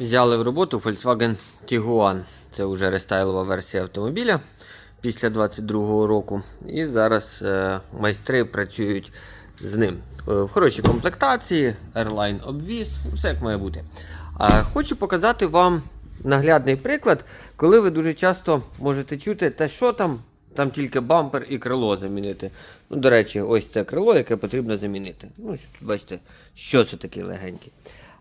Взяли в роботу Volkswagen Tiguan. Це вже рестайлова версія автомобіля після 22-го року. І зараз е, майстри працюють з ним. Е, в хорошій комплектації, Airline обвіз, все як має бути. А хочу показати вам наглядний приклад, коли ви дуже часто можете чути, та що там, там тільки бампер і крило замінити. Ну, до речі, ось це крило, яке потрібно замінити. Ну, бачите, що це таке легеньке.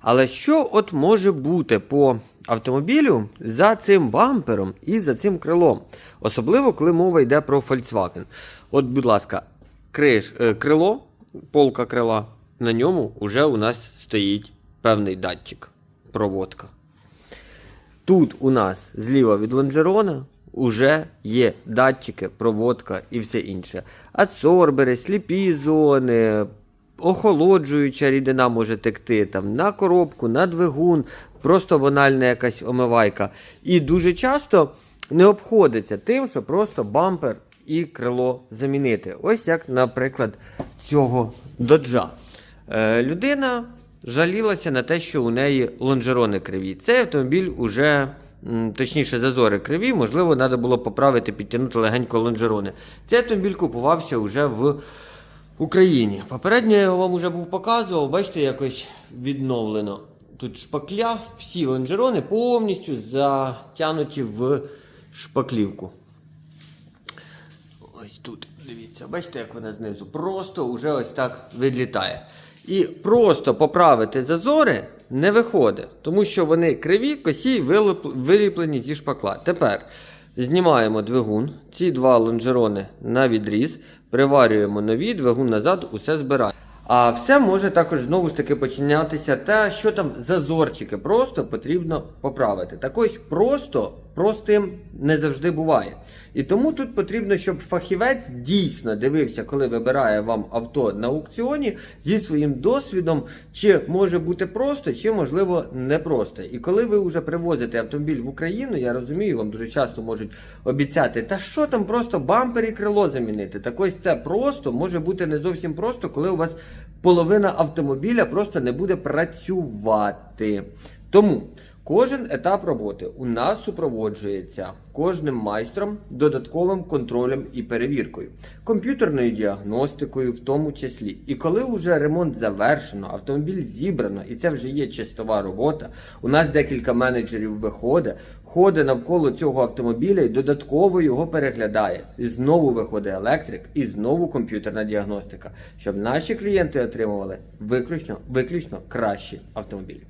Але що от може бути по автомобілю за цим бампером і за цим крилом? Особливо, коли мова йде про Volkswagen. От, будь ласка, криш, е, крило, полка крила, на ньому вже у нас стоїть певний датчик, проводка. Тут у нас зліва від лонжерона вже є датчики, проводка і все інше. Адсорбери, сліпі зони, охолоджуюча рідина може текти там, на коробку, на двигун, просто банальна якась омивайка. І дуже часто не обходиться тим, що просто бампер і крило замінити. Ось як, наприклад, цього доджа. Е, людина жалілася на те, що у неї лонжерони криві. Цей автомобіль уже. Точніше, зазори криві, можливо, треба було поправити, підтягнути легенько лонжерони. Цей автомобіль купувався вже в Україні. Попередньо я його вам вже був показував, бачите, якось відновлено. Тут шпакля, всі лонжерони повністю затягнуті в шпаклівку. Ось тут, дивіться, бачите, як вона знизу. Просто вже ось так відлітає. І просто поправити зазори не виходить, тому що вони криві, косі, виліп- виліплені зі шпакла. Тепер знімаємо двигун, ці два лонжерони на відріз, приварюємо нові, двигун назад, усе збираємо. А все може також знову ж таки починятися те, що там зазорчики просто потрібно поправити. Так ось просто простим не завжди буває. І тому тут потрібно, щоб фахівець дійсно дивився, коли вибирає вам авто на аукціоні зі своїм досвідом, чи може бути просто, чи можливо не просто. І коли ви вже привозите автомобіль в Україну, я розумію, вам дуже часто можуть обіцяти, та що там просто бампер і крило замінити. Так ось це просто може бути не зовсім просто, коли у вас половина автомобіля просто не буде працювати. Тому. Кожен етап роботи у нас супроводжується кожним майстром додатковим контролем і перевіркою, комп'ютерною діагностикою, в тому числі. І коли вже ремонт завершено, автомобіль зібрано, і це вже є чистова робота. У нас декілька менеджерів виходить, ходить навколо цього автомобіля і додатково його переглядає. І знову виходить електрик, і знову комп'ютерна діагностика, щоб наші клієнти отримували виключно, виключно кращі автомобілі.